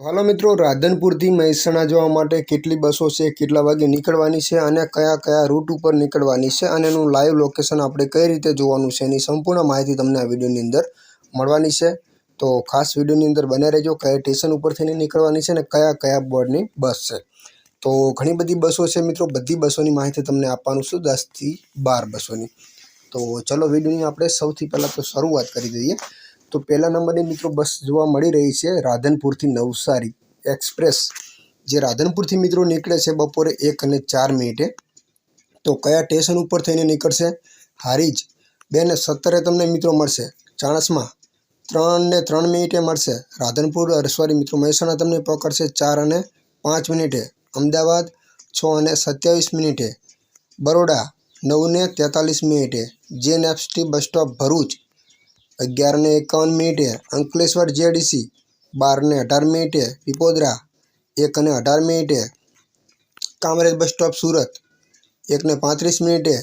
હાલો મિત્રો, રાધનપુરથી મહેસાણા જવા માટે કેટલી બસો છે, કેટલા વાગે નીકળવાની છે અને કયા કયા રૂટ ઉપર નીકળવાની છે અને એનું લાઈવ લોકેશન આપણે કઈ રીતે જોવાનું છે એની સંપૂર્ણ માહિતી તમને આ વિડીયોની અંદર મળવાની છે. તો ખાસ વિડીયોની અંદર બને રહેજો, કયા સ્ટેશન ઉપર થઈને નીકળવાની છે અને કયા કયા બોર્ડની બસ છે. તો ઘણી બધી બસો છે મિત્રો, બધી બસોની માહિતી તમને આપવાનું છું, દસથી બાર બસોની. તો ચલો વિડીયોની આપણે સૌથી પહેલાં તો શરૂઆત કરી દઈએ. તો પહેલા નંબરની મિત્રો બસ જોવા મળી રહી છે રાધનપુરથી નવસારી એક્સપ્રેસ, જે રાધનપુરથી મિત્રો નીકળે છે બપોરે એક અને ચાર મિનિટે. તો કયા સ્ટેશન ઉપર થઈને નીકળશે? હારીજ. બે ને સત્તરે તમને મિત્રો મળશે. ચાણસમાં. ત્રણ ને ત્રણ મિનિટે મળશે. રાધનપુર સોરી મિત્રો મહેસાણા તમને પકડશે ચાર અને પાંચ મિનિટે. અમદાવાદ, છ અને સત્યાવીસ મિનિટે. બરોડા, નવ ને તેતાલીસ મિનિટે. JNFT bus stop Bharuch. અગિયાર ને એકાવન મિનિટે અંકલેશ્વર જેડીસી, બારને અઢાર મિનિટે પીપોદરા એક અને અઢાર મિનિટે કામરેજ બસ સ્ટોપ સુરત, એકને પાંત્રીસ મિનિટે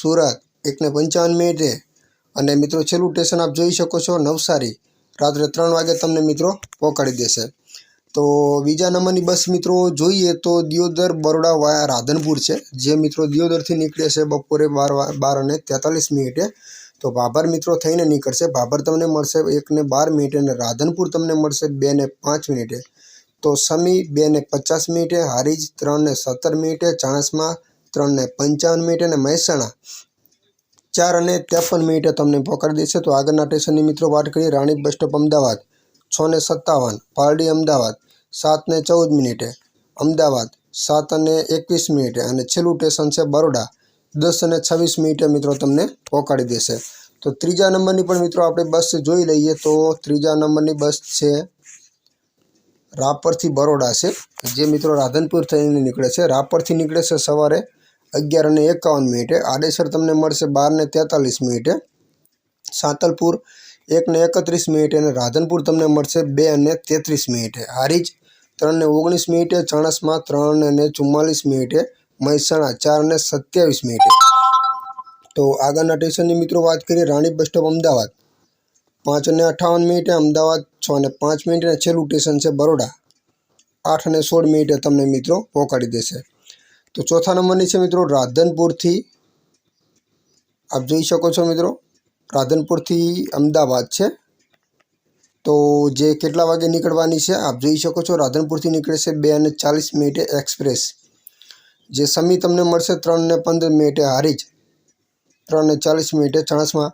સુરત, એકને પંચાવન મિનિટે. અને મિત્રો, છેલ્લું સ્ટેશન આપ જોઈ શકો છો, નવસારી. રાત્રે ત્રણ વાગે તમને મિત્રો પહોંચાડી દેશે. તો બીજા નંબરની બસ મિત્રો જોઈએ તો દિયોદર બરોડા વાયા રાધનપુર છે. જે મિત્રો દિયોદરથી નીકળે છે બપોરે બાર બાર અને તેતાલીસ મિનિટે. તો ભાભર મિત્રો થઈને નીકળશે. ભાભર તમને મળશે એકને બાર મિનિટે અને રાધનપુર તમને મળશે બે ને પાંચ મિનિટે. તો સમી બે ને પચાસ મિનિટે, હારીજ ત્રણ ને સત્તર મિનિટે, ચાણસમાં ત્રણ ને પંચાવન મિનિટે અને મહેસાણા ચાર અને ત્રેપન મિનિટે તમને પકડી દેશે. તો આગળના સ્ટેશનની મિત્રો વાત કરીએ. રાણીપ બસ સ્ટોપ અમદાવાદ છ ને સત્તાવન, પારડી અમદાવાદ સાત ને ચૌદ મિનિટે. અમદાવાદ, સાત અને એકવીસ મિનિટે. અને છેલ્લું સ્ટેશન છે બરોડા. દસ અને છવ્વીસ મિનિટે મિત્રો તમને પહોંચાડી દેશે. તો ત્રીજા નંબરની પણ મિત્રો આપણે બસ જોઈ લઈએ તો ત્રીજા નંબરની બસ છે રાપરથી બરોડા છે. જે મિત્રો રાધનપુર થઈને નીકળે છે. રાપરથી નીકળે છે સવારે અગિયાર અને એકાવન મિનિટે. આડેસર તમને મળશે બાર ને તેતાલીસ મિનિટે. સાંતલપુર એક ને એકત્રીસ મિનિટે અને રાધનપુર તમને મળશે બે અને તેત્રીસ મિનિટે. હારીજ ત્રણ ને ઓગણીસ મિનિટે. ચણસમાં ત્રણ ને ચુમ્માલીસ મિનિટે. મહેસાણા ચાર ને સત્યાવીસ મિનિટે તો આગળના સ્ટેશનની મિત્રો વાત કરીએ રાણી બસ સ્ટોપ અમદાવાદ. પાંચ અને અઠાવન મિનિટે અમદાવાદ, છ અને પાંચ મિનિટે અને છેલ્લું સ્ટેશન છે બરોડા. આઠ અને સોળ મિનિટે તમને મિત્રો પહોંચાડી દેશે. તો ચોથા નંબરની છે મિત્રો રાધનપુરથી. આપ જોઈ શકો છો મિત્રો, રાધનપુરથી અમદાવાદ છે. તો જે કેટલા વાગે નીકળવાની છે આપ જોઈ શકો છો રાધનપુરથી નીકળે છે બે અને ચાલીસ મિનિટે એક્સપ્રેસ જે સમી તમને મળશે ત્રણને પંદર મિનિટે હારી જ. ત્રણને ચાલીસ મિનિટે ચાણસમાં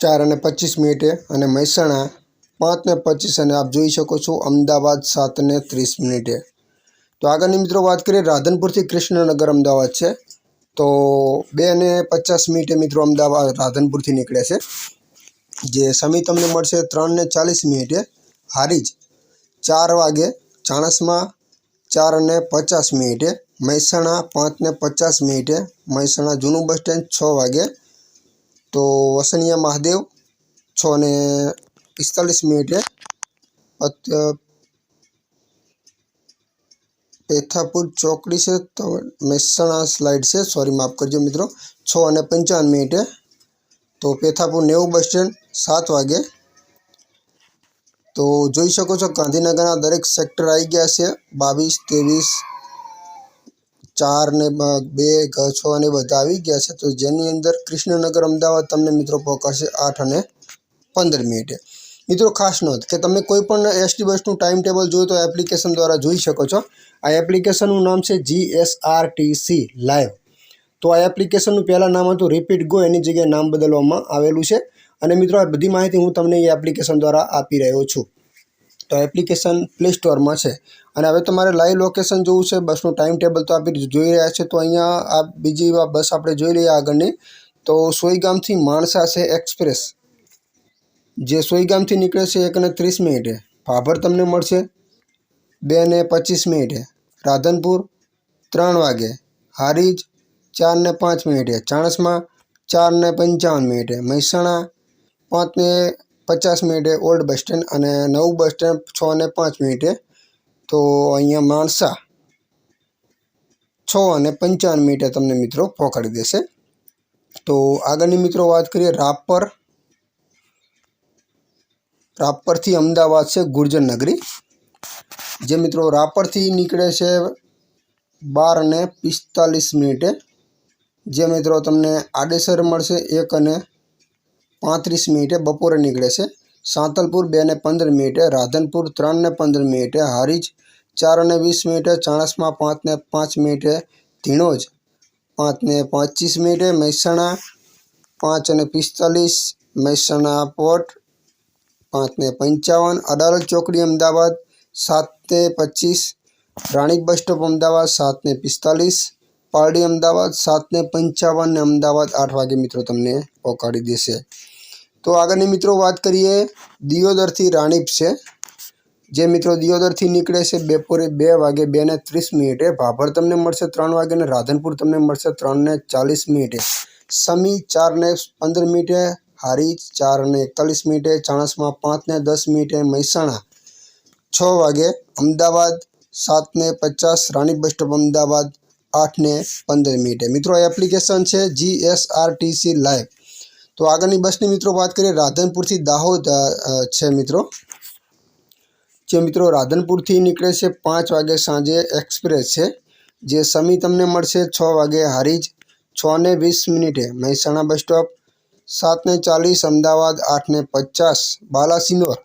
ચાર અને પચીસ મિનિટે અને મહેસાણા. પાંચને પચીસ અને આપ જોઈ શકો છો અમદાવાદ સાતને ત્રીસ મિનિટે. તો આગળની મિત્રો વાત કરીએ, રાધનપુરથી કૃષ્ણનગર અમદાવાદ છે. તો બે ને પચાસ મિનિટે મિત્રો અમદાવાદ રાધનપુરથી નીકળે છે. જે સમી તમને મળશે ત્રણને ચાલીસ મિનિટે હારીજ ચાર વાગે ચાણસમાં ચાર અને પચાસ મિનિટે, મહેસાણા પાંચ ને પચાસ મિનિટે, મહેસાણા જૂનું બસ સ્ટેન્ડ છ વાગે, તો વસનિયા મહાદેવ છ ને પિસ્તાલીસ મિનિટે પેથાપુર ચોકડી છે, તો મહેસાણા સ્લાઇડ છે સોરી માફ કરજો મિત્રો, છ અને પંચાવન મિનિટે, તો પેથાપુર નેવું બસ સ્ટેન્ડ સાત વાગે તો જોઈ શકો છો ગાંધીનગરના દરેક સેક્ટર આવી ગયા છે. બાવીસ, ત્રેવીસ, ચાર ને બ- છ અને બધા આવી ગયા છે. તો જેની અંદર કૃષ્ણનગર, અમદાવાદ તમને મિત્રો પહોંચાશે આઠ અને પંદર મિનિટે. મિત્રો ખાસ નોંધ કે તમે કોઈ પણ એસટી બસનું ટાઈમ ટેબલ જોયું તો એપ્લિકેશન દ્વારા જોઈ શકો છો. આ એપ્લિકેશનનું નામ છે જીએસઆરટીસી લાઈવ તો આ એપ્લિકેશનનું પહેલાં નામ હતું રિપીટ ગો એની જગ્યાએ નામ બદલવામાં આવેલું છે. અને મિત્રો, આ બધી માહિતી હું તમને એ એપ્લિકેશન દ્વારા આપી રહ્યો છું. તો એપ્લિકેશન પ્લે સ્ટોરમાં છે. અને હવે તમારે લાઈવ લોકેશન જોવું છે બસનું ટાઈમ ટેબલ તો આપી જોઈ રહ્યા છે. તો અહીંયા આ બીજી બસ આપણે જોઈ લઈએ આગળની. તો સોઈગામથી માણસા છે એક્સપ્રેસ જે સોઈગામથી નીકળે છે એકને ત્રીસ મિનિટે. ભાભર તમને મળશે બે ને પચીસ મિનિટે. રાધનપુર ત્રણ વાગે. હારીજ ચાર ને પાંચ મિનિટે. ચાણસમાં ચાર ને પંચાવન મિનિટે. મહેસાણા પાંચ ને પચાસ મિનિટે ઓલ્ડ બસ સ્ટેન્ડ અને નવું બસ સ્ટેન્ડ છ અને પાંચ મિનિટે. તો અહીંયા માણસા છ અને પંચાવન મિનિટે તમને મિત્રો પહોંચાડી દેશે. તો આગળની મિત્રો વાત કરીએ રાપર. રાપરથી અમદાવાદ છે ગુર્જર નગરી. જે મિત્રો રાપરથી નીકળે છે બાર અને પિસ્તાલીસ મિનિટે. જે મિત્રો તમને આડેસર મળશે એક અને પાંત્રીસ મિનિટે બપોરે નીકળે છે. સાંતલપુર બે ને પંદર મિનિટે, રાધનપુર ત્રણ ને પંદર મિનિટે, હારીજ ચાર અને વીસ મિનિટે, ચાણસમાં પાંચ ને પાંચ મિનિટે, ધીણોજ પાંચ ને પચીસ મિનિટે, મહેસાણા પાંચ અને પિસ્તાલીસ, મહેસાણા પોર્ટ પાંચ ને પંચાવન, અડાલજ ચોકડી અમદાવાદ સાત ને પચીસ રાણી બસ સ્ટોપ અમદાવાદ સાત ને પિસ્તાલીસ, પારડી અમદાવાદ સાત ને પંચાવન ને અમદાવાદ આઠ વાગે મિત્રો તમને પહોંચાડી દેશે. તો આગળની મિત્રો વાત કરીએ, દિયોદરથી રાણીપ છે. જે મિત્રો દિયોદરથી નીકળે છે, બપોરે બે વાગે બે ને ત્રીસ મિનિટે ભાભર તમને મળશે ત્રણ વાગે ને રાધનપુર તમને મળશે ત્રણ ને ચાલીસ મિનિટે. સમી ચાર ને પંદર મિનિટે, હારી ચાર ને એકતાલીસ મિનિટે, ચાણસમાં પાંચ ને દસ મિનિટે, મહેસાણા છ વાગે અમદાવાદ, સાત ને પચાસ રાણી બસ સ્ટોપ અમદાવાદ, આઠ ને પંદર મિનિટે. મિત્રો એપ્લિકેશન છે G S R TC live તો આગળની બસની મિત્રો વાત કરીએ, રાધનપુરથી દાહોદ છે મિત્રો. જે મિત્રો રાધનપુરથી નીકળે છે પાંચ વાગે સાંજે એક્સપ્રેસ છે. જે સમી તમને મળશે છ વાગે હારીજ, છ ને વીસ મિનિટે. મહેસાણા બસ સ્ટોપ, સાત ને ચાલીસ, અમદાવાદ આઠ ને પચાસ, બાલાસિનોર,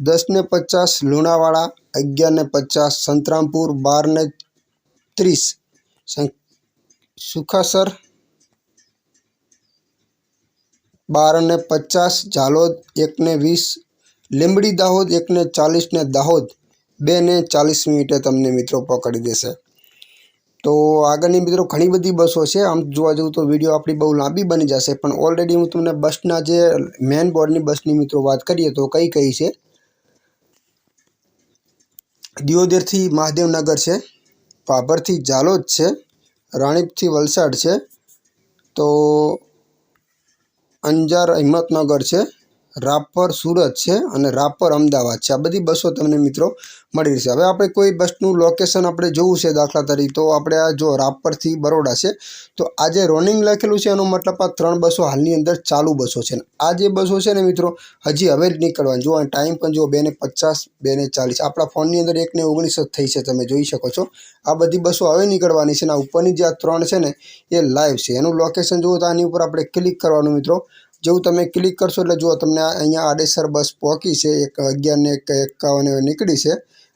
દસ ને પચાસ, લુણાવાડા, અગિયાર ને પચાસ, સંતરામપુર બાર ને ત્રીસ. સુખાસર બાર ને પચાસ ઝાલોદ એકને વીસ, લીંબડી દાહોદ એકને ચાલીસને દાહોદ બે ને ચાલીસ મિનિટે તમને મિત્રો પકડી દેશે. તો આગળની મિત્રો ઘણી બધી બસો છે. આમ જોવા જવું તો વીડિયો આપણી બહુ લાંબી બની જશે, પણ ઓલરેડી હું તમને બસના જે મેન બોર્ડની બસની મિત્રો વાત કરીએ તો કઈ કઈ છે? દિયોદરથી મહાદેવનગર છે ભાભરથી ઝાલોદ છે, રાણીપથી વલસાડ છે. તો અંજાર હિંમતનગર છે. રાપર સુરત છે અને રાપર અમદાવાદ છે. આ બધી બસો તમને મિત્રો મળી રહેશે. હવે આપણે કોઈ બસનું લોકેશન આપણે જોવું છે દાખલા તરીકે, તો આપણે આ જો રાપરથી બરોડા છે, તો આ જે રોનિંગ લખેલું છે એનો મતલબ આ ત્રણ બસો હાલની અંદર ચાલુ બસો છે. આ જે બસો છે ને મિત્રો, હજી હવે જ નીકળવાની. જો ટાઈમ પણ જો બે ને પચાસ બે ને ચાલીસ. આપણા ફોનની અંદર એક ને ઓગણીસ જ થઈ છે, તમે જોઈ શકો છો. આ બધી બસો હવે નીકળવાની છે ને આ ઉપરની જે આ ત્રણ છે ને, એ લાઈવ છે. એનું લોકેશન જુઓ તો આની ઉપર આપણે ક્લિક કરવાનું મિત્રો. જેવું તમે ક્લિક કરશો એટલે જુઓ તમને અહીંયા આડેસર બસ પહોંચી છે. એક અગિયારને એક એકાવન નીકળી છે.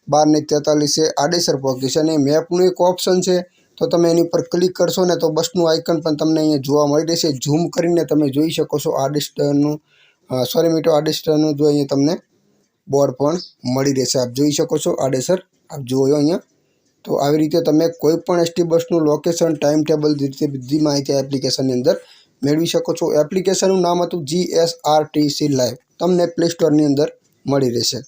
બારને તેતાલીસે આડેસર પહોંચી છે. અને મેપનું એક ઓપ્શન છે. તો તમે એની ઉપર ક્લિક કરશો ને તો બસનું આઇકન પણ તમને અહીંયા જોવા મળી રહેશે. ઝૂમ કરીને તમે જોઈ શકો છો આડેસ્ટરનું સોરી મીટો આડેસ્ટરનું જો અહીંયા તમને બોર્ડ પણ મળી રહેશે. આપ જોઈ શકો છો આડેસર. આપ જોયો અહીંયા. તો આવી રીતે તમે કોઈ પણ એસટી બસનું લોકેશન ટાઈમ ટેબલ રીતે બધી માહિતી એપ્લિકેશનની અંદર મેળવી શકો છો. એપ્લિકેશનનું નામ હતું G S R T C live તમને પ્લે સ્ટોરની અંદર મળી રહેશે.